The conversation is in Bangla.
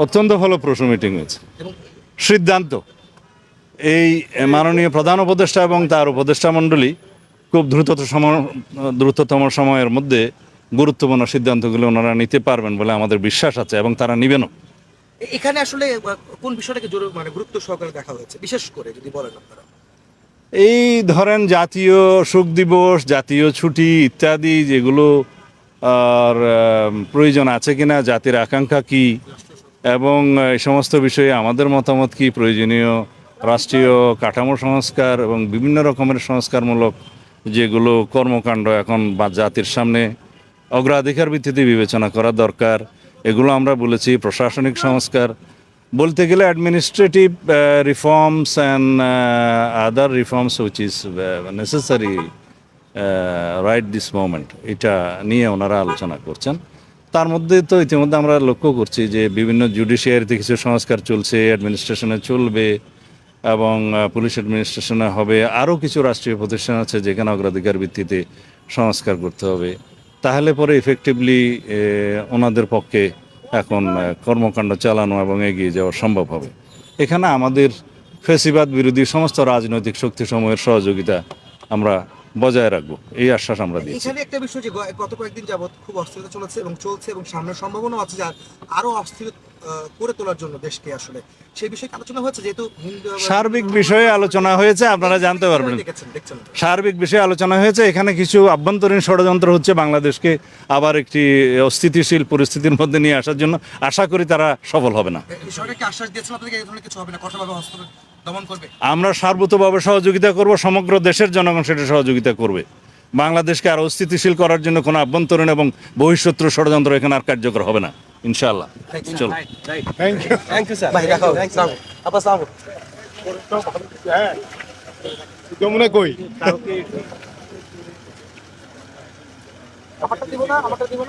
অত্যন্ত ফলপ্রসূ মিটিং হয়েছে। সিদ্ধান্ত। এই মাননীয় প্রধান উপদেষ্টা এবং তার উপদেষ্টা মণ্ডলী খুব দ্রুততম সম- দ্রুততম সময়ের মধ্যে গুরুত্বপূর্ণ সিদ্ধান্তগুলো ওনারা নিতে পারবেন বলে আমাদের বিশ্বাস আছে এবং তারা নিবেনও। এখানে আসলে কোন বিষয়টাকে মানে গুরুত্ব সহকারে দেখা হয়েছে? বিশেষ করে যদি বলেন আপনারা। এই ধরেন জাতীয় শোক দিবস জাতীয় ছুটি ইত্যাদি যেগুলো আর প্রয়োজন আছে কিনা জাতির আকাঙ্ক্ষা কি এবং এই সমস্ত বিষয়ে আমাদের মতামত কি? প্রয়োজনীয় রাষ্ট্রীয় কাঠামো সংস্কার এবং বিভিন্ন রকমের সংস্কারমূলক যেগুলো কর্মকাণ্ড এখন বা জাতির সামনে অগ্রাধিকার ভিত্তিতে বিবেচনা করা দরকার, এগুলো আমরা বলেছি। প্রশাসনিক সংস্কার বলতে গেলে administrative reforms and other reforms which is necessary right this moment এটা নিয়ে ওনারা আলোচনা করছেন। তার মধ্যে তো ইতিমধ্যে আমরা লক্ষ্য করছি যে বিভিন্ন জুডিশিয়ারিতে কিছু সংস্কার চলছে অ্যাডমিনিস্ট্রেশনে চলবে এবং পুলিশ অ্যাডমিনিস্ট্রেশনে হবে। আরও কিছু রাষ্ট্রীয় প্রতিষ্ঠান আছে যেখানে অগ্রাধিকার ভিত্তিতে সংস্কার করতে হবে। তাহলে পরে ইফেক্টিভলি ওনাদের পক্ষে এখন কর্মকাণ্ড চালানো এবং এগিয়ে যাওয়া সম্ভব হবে। এখানে আমাদের ফেসিবাদ বিরোধী সমস্ত রাজনৈতিক শক্তিসমূহের সহযোগিতা আমরা বজায় রাখব। এই আশ্বাস আমরা দিচ্ছি এখানে একটা বিষয় যে গত কয়েকদিন যাবত খুব অস্থিরতা চলেছে এবং চলছে এবং সামনের সম্ভাবনা আছে যে আরও অস্থির করে তোলার জন্য দেশকে আসলে। সেই বিষয়ে আলোচনা হয়েছে? যেহেতু সার্বিক বিষয়ে আলোচনা হয়েছে আপনারা জানতে পারবেন। সার্বিক বিষয়ে আলোচনা হয়েছে এখানে কিছু আভ্যন্তরীণ ষড়যন্ত্র হচ্ছে বাংলাদেশকে আবার একটি অস্থিতিশীল পরিস্থিতির মধ্যে নিয়ে আসার জন্য। আশা করি তারা সফল হবে না। সরকারকে আশ্বাস দিয়েছেন আপনাদের এই ধরনের কিছু হবে না? কঠোরভাবে হস্ত দমন করবে আমরা সার্বতভাবে সহযোগিতা করব সমগ্র দেশের জনগণ সেটা সহযোগিতা করবে। বাংলাদেশকে আর অস্থিতিশীল করার জন্য কোনো আভ্যন্তরীণ এবং বহিঃশত্রু ষড়যন্ত্র এখানে আর কার্যকর হবে না ইনশাআল্লাহ। চলো। হ্যাঁ। যমুনা কই আমারটা দিব না আমারটা দিব